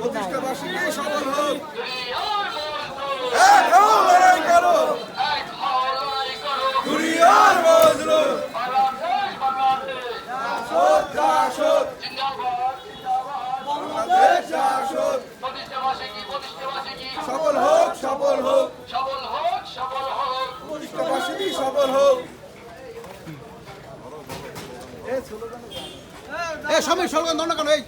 প্রতিষ্ঠাবাসী সফল হোক কেন লড়াই করো এ সময় স্লোগান দাও না কেন? এই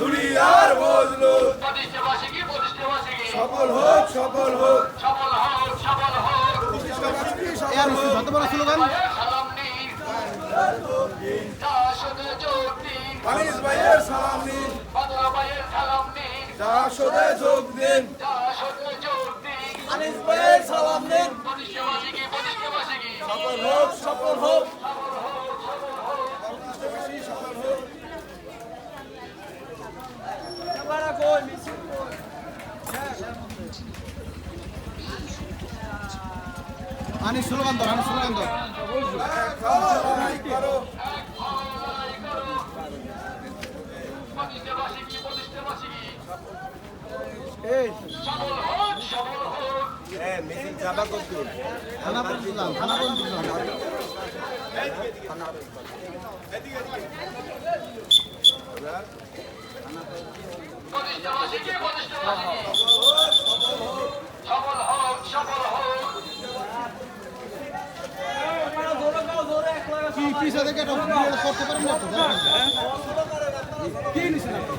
দুনিয়ার বদলো। সফল হোক সফল হোক। এ সফল হোক যত বড় স্লোগান? আনিস ভাইয়ের সালাম নিন। জাসদে যোগ দিন। আনিস ভাইয়ের সালাম সফল হোক সফল হোক। সফল হোক। আনি স্লোগান দাও আনি স্লোগান দাও এক হও লড়াই করো থানা যান থানা পর্যন্ত যান কি পিছা থেকে করতে পারেন না। কি নিছেন আপনি?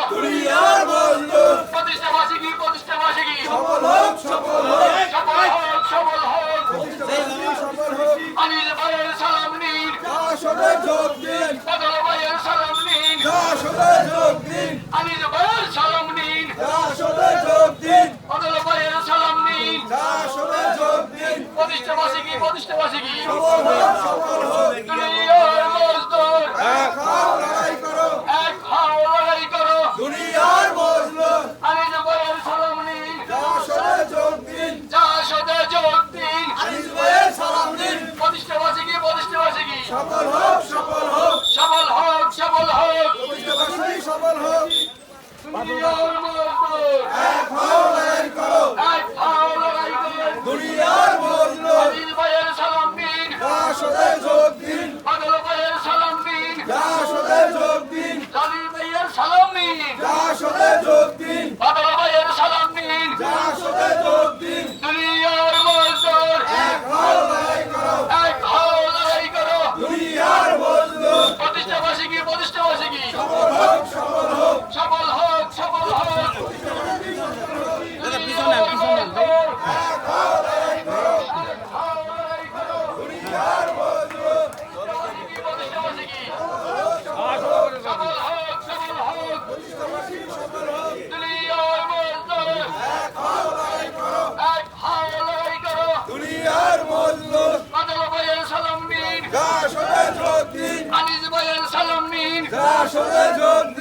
দুনিয়ার বদলো সফল হোক সফল হোক প্রতিষ্ঠাবাসী সফল হোক যোগ দিন। জাসদে যোগ দিন। জাসদে যোগ দিন। জাসদে যোগ দিন। প্রতিষ্ঠাবাসী কি প্রতিষ্ঠাবাসী কি? সফল হোক সফল হোক দুনিয়ার মজদুর এক হও লড়াই করো এক হাও লড়াই করো দুনিয়ার বদলো আমি জবাইয়ের সালাম নিন জাসদে যোগ দিন যা সদে যোগ দিন আনিস ভাইয়ের সালাম দিন প্রতিষ্ঠাবাসী কি প্রতিষ্ঠাবাসী কি সফল হোক সফল হোক সফল হোক সফল হোক প্রতিষ্ঠাবাসী সফল হোক দুনিয়ার মজদুর এক হও লড়াই করো এক হাও লড়াই করো দুনিয়ার বদলো আনিস ভাইয়ের সালাম নিন জাসদে যোগ দিন বাদল ভাইয়ের সালাম নিন জাসদে যোগ দিন জালিল ভাইয়ের যা নিন যোগ দিন বাদল ভাইয়ের সালাম নিন জাসদে যোগ দিন দুনিয়ার মজদুর এক হও লড়াই করো এক হাও লড়াই করো দুনিয়ার বদলো প্রতিষ্ঠাবাসী কি প্রতিষ্ঠাবাসী কি সফল হোক সফল হোক সফল হোক সফল হোক দুনিয়ার বদলো দুনিয়ার বদলো জাসদে যোগ দিন জাসদে যোগ